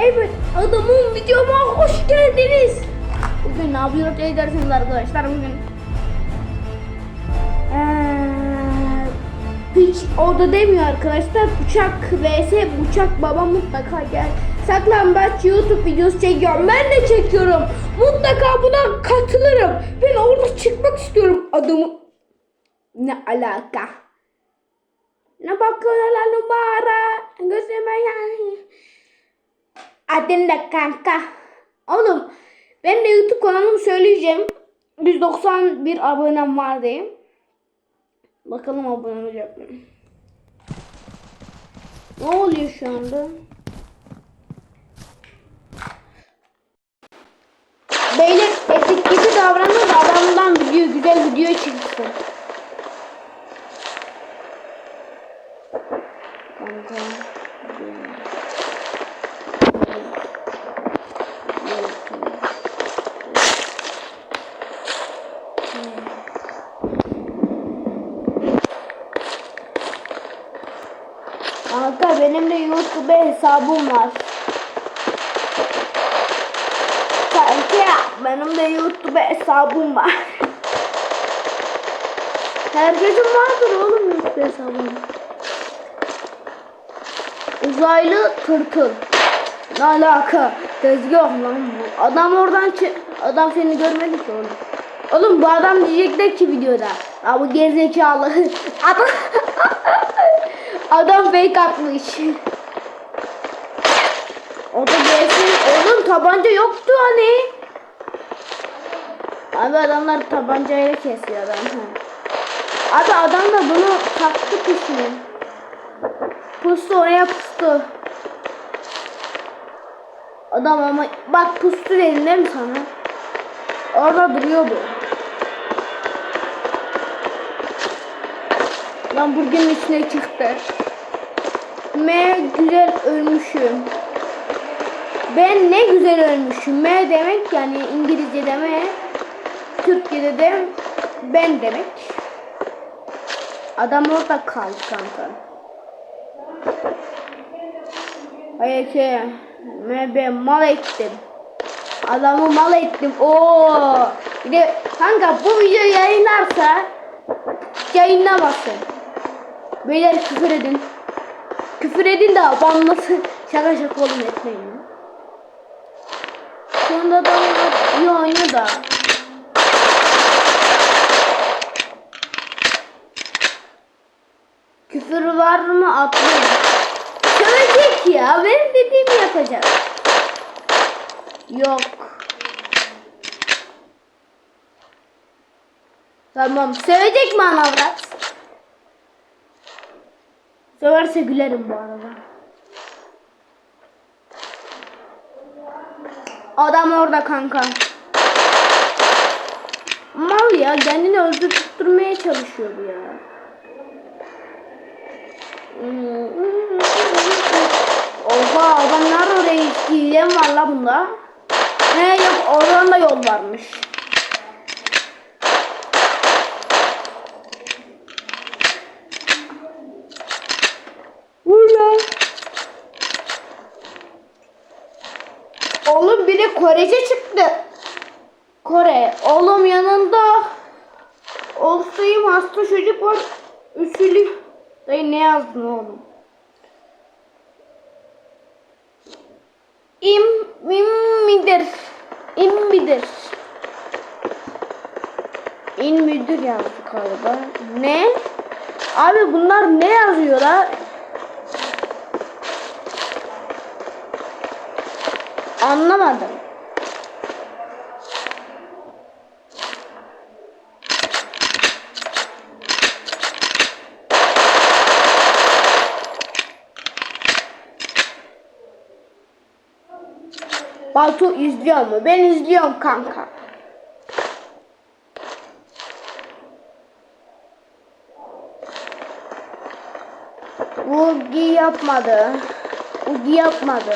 Evet adamın videoma hoş geldiniz. Bugün ne yapıyoruz edersiniz arkadaşlar bugün. Eee, hiç orada demiyor arkadaşlar. Uçak vs uçak baba mutlaka gel. Saklambaç YouTube videosu çekiyorum. Ben de çekiyorum. Mutlaka buna katılırım. Ben orada çıkmak istiyorum adamı. Ne alaka? Ne bakıyorlar numara? Gözüme yani. Adın da kanka. Oğlum ben de YouTube kanalımı söyleyeceğim. 191 abonem var diyeyim. Bakalım abone olacak mı? Ne oluyor şu anda? Beyler etiketi davranın da adamdan video güzel video çıksın. Kanka benim de YouTube hesabım var. Kanka benim de YouTube hesabım var. Herkesin vardır oğlum YouTube hesabı. Uzaylı tırtıl. Ne alaka? Tezgah lan bu. Adam oradan çı Adam seni görmedi ki oğlum. Oğlum bu adam diyecekler ki videoda. Ya bu gerizekalı. Adam, adam fake atmış. O da gelsin. Oğlum tabanca yoktu hani. Abi adamlar tabancayla kesiyor adam. Abi adam da bunu taktı peşine. Pustu oraya pustu. Adam ama bak pustu değil mi sana? Orada duruyordu. Lan bugün içine çıktı. M güzel ölmüşüm. Ben ne güzel ölmüşüm. M demek yani İngilizce'de M. Türkçe'de de ben demek. Adam orada kaldı kanka. Hayır ki ben mal ettim. Adamı mal ettim. Oo. Bir de kanka bu video yayınlarsa yayınlamasın. Beyler küfür edin. Küfür edin de banlasın. Şaka şaka oğlum etmeyin. Sonunda adamlar iyi oynuyor da. Küfür var mı atlayın. Söyleyecek ya. Benim dediğimi yapacak. Yok. Tamam. Söyleyecek mi anavrat? Söverse gülerim bu arada. Adam orada kanka. Mal ya kendini öldürtmeye çalışıyor bu ya. Oha adamlar oraya gitti. Hile mi var la bunda? Ne yok oradan da yol varmış. Biri Korece çıktı. Kore. Oğlum yanında olsayım hasta çocuk var. Üsülü. Dayı ne yazdın oğlum? İm, im midir? İm midir? İn müdür yazdı galiba. Ne? Abi bunlar ne yazıyorlar? Anlamadım. Batu izliyor mu? Ben izliyorum kanka. Ugi yapmadı. Ugi yapmadı.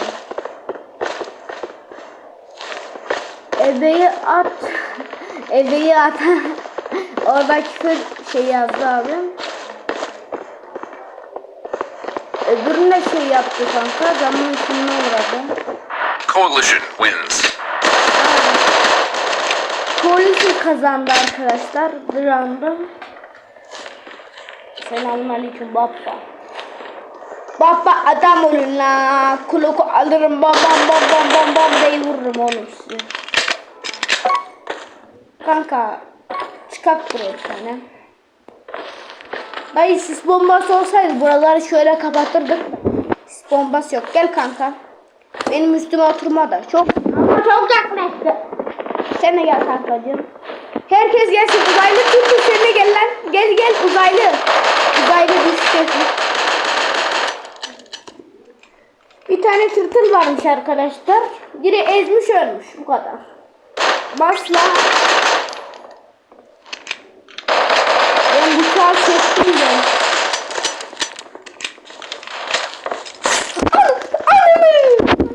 Ebeyi at. Ebeyi at. Orada küfür şey yazdı abi. Öbürüne şey yaptı kanka. Zaman içinde uğradı. Coalition wins. Polisi kazandı arkadaşlar. Bir anda. Selamünaleyküm baba. Baba adam olun la. Kuluku alırım bam bam bam bam bam diye vururum oğlum size. Kanka çıkart buraya bir tane. Dayı sis bombası olsaydı buraları şöyle kapatırdık. Sis bombası yok. Gel kanka. Benim üstüme oturma da. Çok ama çok yaklaştı. Sen de gel kankacığım. Herkes gelsin. Uzaylı tut sen de gel lan. Gel gel uzaylı. Uzaylı düşecek. Bir tane tırtıl varmış arkadaşlar. Biri ezmiş ölmüş. Bu kadar. Başla. Ben bıçağı çektim ben.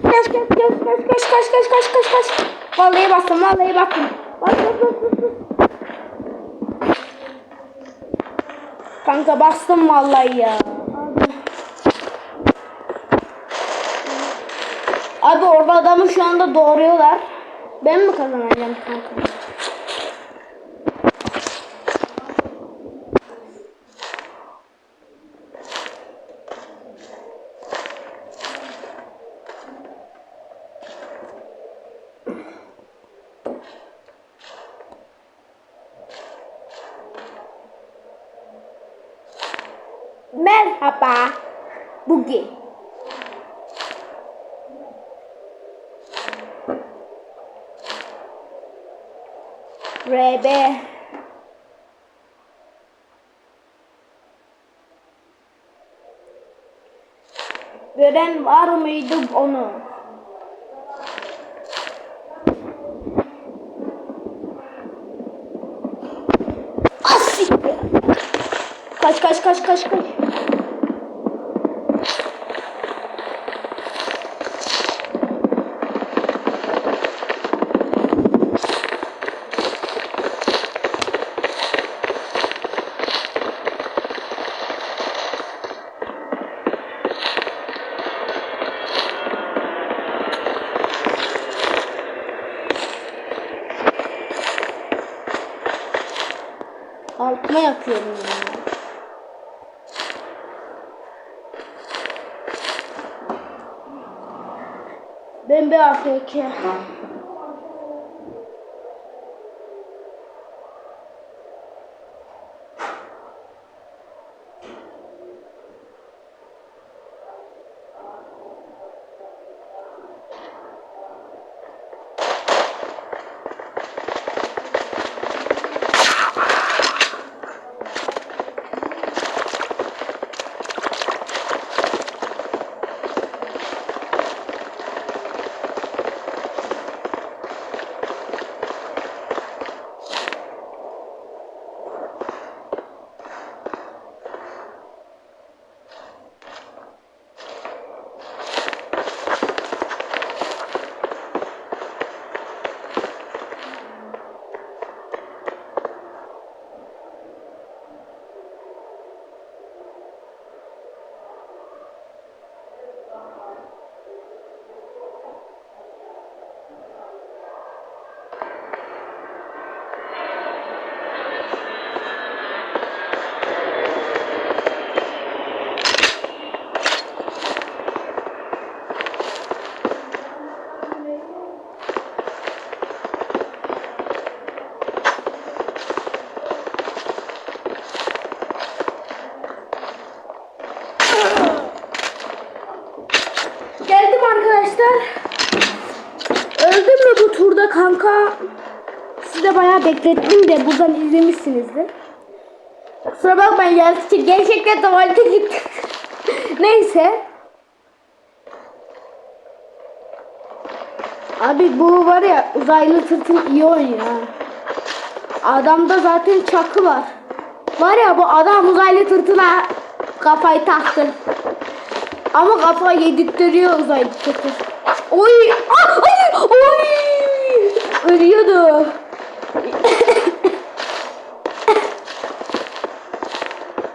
Kaç kaç kaç kaç kaç kaç kaç kaç. Vallahi bastım vallahi bastım. Bas bas bas bas. bas. Kanka bastım vallahi ya. Abi orada adamı şu anda doğruyorlar. Ben mi kazanacağım kanka? Merhaba. Bugün. RB. Gören var mıydı onu? Asik. Kaç kaç kaç kaç kaç. Yapıyorum ya. Ben bir AFK. Arkadaşlar. Öldüm mü bu turda kanka? Size bayağı beklettim de buradan izlemişsinizdir. Kusura bakmayın gerçekten, gerçekten tuvalete gittim. Neyse. Abi bu var ya uzaylı tırtıl iyi oynuyor. Adamda zaten çakı var. Var ya bu adam uzaylı tırtıla kafayı taktı. Ama kafa yedirtiyor uzaylı tırtıl. Oy! Ah! Ay! Oy! Ölüyordu.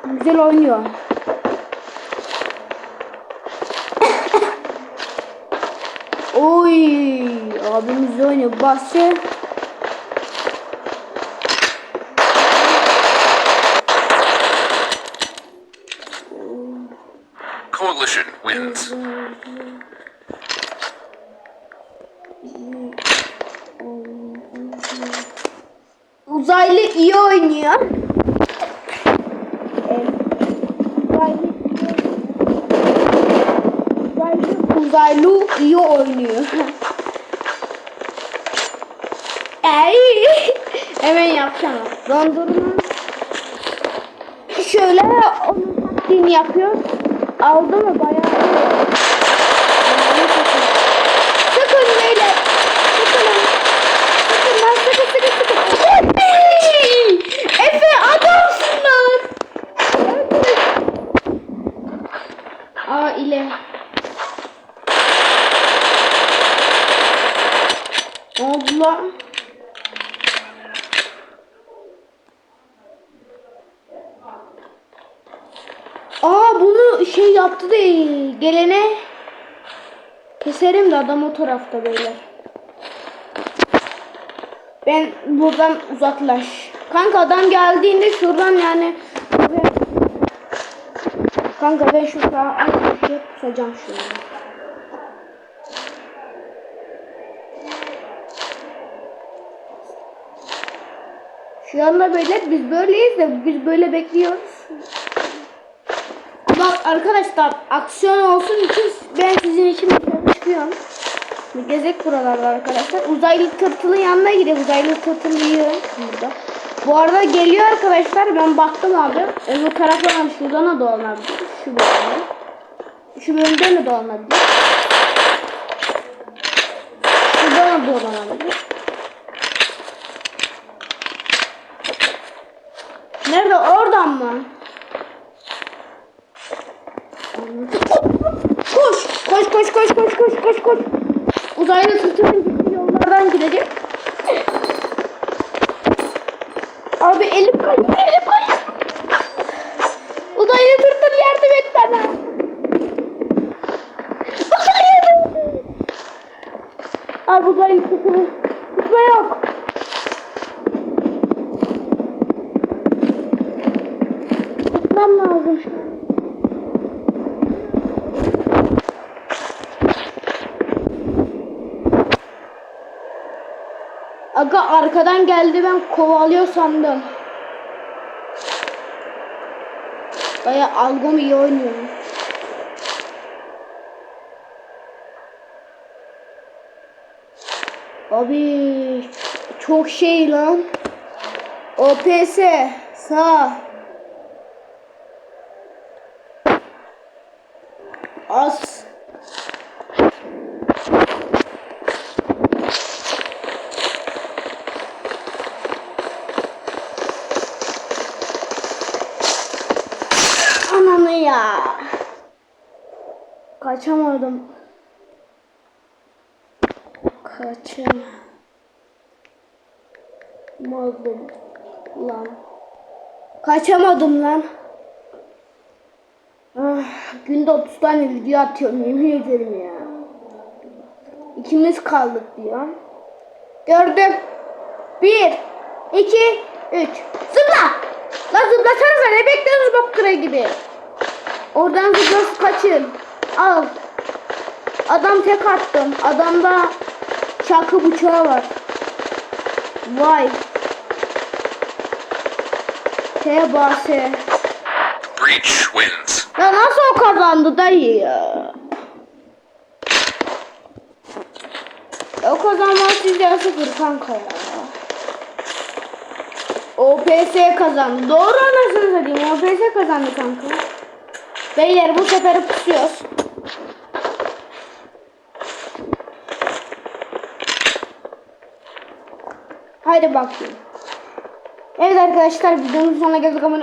Güzel oynuyor. Oy! Abimiz oynuyor. Bahçe. Coalition wins. Uzaylı iyi oynuyor. Uzaylı iyi oynuyor. Ey! Hemen yapacağım. Dondurma. Şöyle onun taktiğini yapıyor. Aldı mı bayağı Lan? Aa bunu şey yaptı da gelene keserim de adam o tarafta beyler. Ben buradan uzaklaş. Kanka adam geldiğinde şuradan yani Kanka ben şurada şey tutacağım şunu. Şu böyle biz böyleyiz de biz böyle bekliyoruz. Bak arkadaşlar aksiyon olsun için ben sizin için çıkıyorum. Bir gezek buralarda arkadaşlar. Uzaylı tırtılın yanına gidelim. Uzaylı tırtıl yiyor burada. Bu arada geliyor arkadaşlar. Ben baktım abi. Öbür taraftan şuradan da olabilir. Şu bölümde. Şu bölümden de olabilir. Şuradan da olabilir. Nerede? Oradan mı? Koş! Koş koş koş koş koş koş koş. Uzaylı tırtılın gittiği yollardan gidecek. Abi elim kayıyor, elim kayıyor. Uzaylı tırtıl yardım et bana. Uzaylı Abi uzaylı tırtılın. Tutma yok. Aga arkadan geldi ben kovalıyor sandım. Baya algım iyi oynuyor. Abi çok şey lan. OPS sağ. Kaçamadım. Kaçamadım lan. Kaçamadım lan. Ah, günde 30 tane video atıyorum yemin ederim ya. İkimiz kaldık diyor. Gördüm. Bir, iki, üç. Zıpla! Lan zıplasanıza ne bekliyorsunuz kıra gibi. Oradan zıplasın kaçın. Al. Adam tek attım. Adamda çakı bıçağı var. Vay. T base. Breach wins. Ya nasıl o kazandı dayı ya? O kazanmaz sizden sıfır kanka ya. OPS kazandı. Doğru anasını satayım. OPS kazandı kanka. Beyler bu sefer pusuyoruz. Haydi bakayım. Evet arkadaşlar videonun sonuna geldik ama